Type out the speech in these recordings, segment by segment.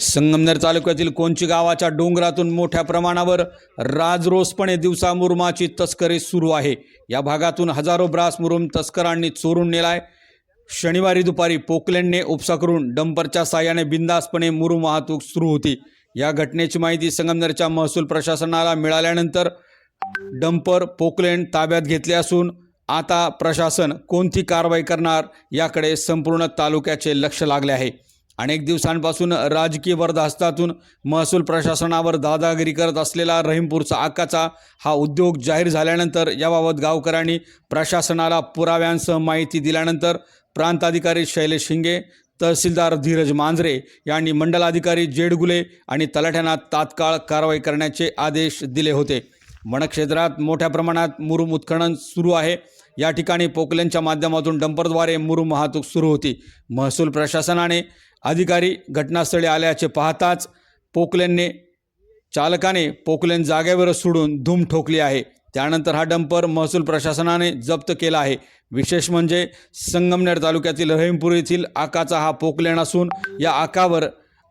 संगमनेर तालुक्यातील कोंची गावाच्या डोंगरातून मोठ्या प्रमाणावर राजरोसपणे दिवसा मुरुमाची तस्करी सुरू आहे. या भागातून हजारो ब्रास मुरुम तस्करांनी चोरून नेलाय. शनिवारी दुपारी पोकलेंडने उपसा करून डंपरच्या साह्याने बिंदासपणे मुरुम वाहतूक सुरू होती. या घटनेची माहिती संगमनेरच्या महसूल प्रशासनाला मिळाल्यानंतर डंपर पोकलेंड ताब्यात घेतले असून आता प्रशासन कोणती कारवाई करणार याकडे संपूर्ण तालुक्याचे लक्ष लागले आहे. अनेक दिवसांपासून राजकीय बर्दास्तातून महसूल प्रशासनावर दादागिरी करत असलेला रहीमपूरचा आकाचा हा उद्योग जाहीर झाल्यानंतर याबाबत गावकऱ्यांनी प्रशासनाला पुराव्यांसह माहिती दिल्यानंतर प्रांताधिकारी शैलेश शिंगे तहसीलदार धीरज मांजरे यांनी मंडलाधिकारी जेडगुले आणि तलाठ्यांना तात्काळ कारवाई करण्याचे आदेश दिले होते. वनक्षेत्रात मोठ्या प्रमाणात मुरुम उत्खनन सुरू आहे. या ठिकाणी पोकलेनच्या माध्यमातून डंपरद्वारे मुरुम वाहतूक सुरू होती. महसूल प्रशासनाने अधिकारी घटनास्थळी आल्याचे पाहताच पोकलेनने चालकाने पोकलेन जागेवर सोडून धूम ठोकली आहे. त्यानंतर हा डंपर महसूल प्रशासनाने जप्त केला आहे. विशेष म्हणजे संगमनेर तालुक्यातील रहीमपूर येथील आकाचा हा पोकलेन असून या आकावर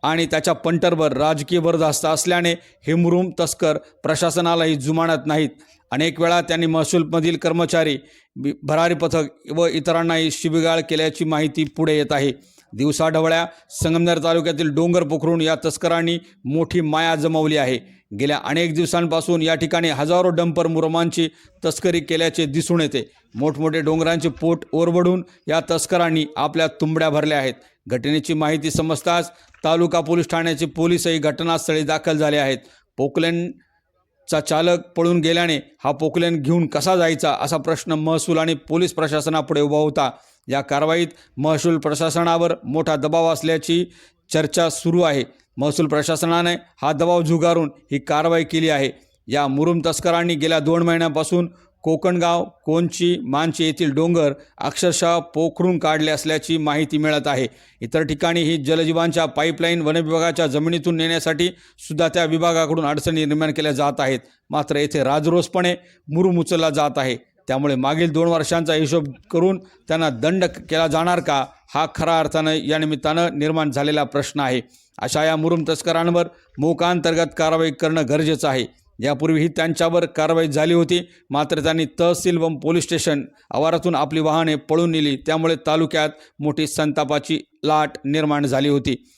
आणि त्याच्या पंटरवर राजकीय बरदास्त असल्याने हिमरूम तस्कर प्रशासनालाही जुमानत नाहीत. अनेक वेळा त्यांनी महसूलमधील कर्मचारी बी- भरारी पथक व इतरांनाही शिबिगाळ केल्याची माहिती पुढे येत आहे. दिवसाढवळ्या संगमनेर तालुक्यातील डोंगर पोखरून या तस्करांनी मोठी माया जमवली आहे. गेल्या अनेक दिवसांपासून या ठिकाणी हजारो डंपर मुरमांची तस्करी केल्याचे दिसून येते. मोठमोठे डोंगरांचे पोट ओरबडून या तस्करांनी आपल्या तुंबड्या भरल्या आहेत. घटनेची माहिती समजताच तालुका पोलीस ठाण्याचे पोलीसही घटनास्थळी दाखल झाले आहेत. पोकलेनचा चालक पळून गेल्याने हा पोकलेन घेऊन कसा जायचा असा प्रश्न महसूल आणि पोलीस प्रशासनापुढे उभा होता. या कारवाईत महसूल प्रशासनावर मोठा दबाव असल्याची चर्चा सुरू आहे. महसूल प्रशासनाने हा दबाव झुगारून ही कारवाई केली आहे. या मुरुम तस्करांनी गेल्या दोन महिन्यांपासून कोकणगाव कोंची मानची येथील डोंगर अक्षरशः पोखरून काढले असल्याची माहिती मिळत आहे. इतर ठिकाणी ही जलजीवांच्या पाईपलाईन वनविभागाच्या जमिनीतून नेण्यासाठी सुद्धा त्या विभागाकडून अडचणी निर्माण केल्या जात आहेत. मात्र येथे राजरोसपणे मुरुम उचलला जात आहे. त्यामुळे मागील दोन वर्षांचा हिशोब करून त्यांना दंड केला जाणार का हा खरा अर्थानं या निमित्तानं निर्माण झालेला प्रश्न आहे. अशा या मुरुम तस्करांवर मोकांतर्गत कारवाई करणं गरजेचं आहे. यापूर्वीही त्यांच्यावर कारवाई झाली होती मात्र त्यांनी तहसील व पोलीस स्टेशन आवारातून आपली वाहने पळून नेली. त्यामुळे तालुक्यात मोठी संतापाची लाट निर्माण झाली होती.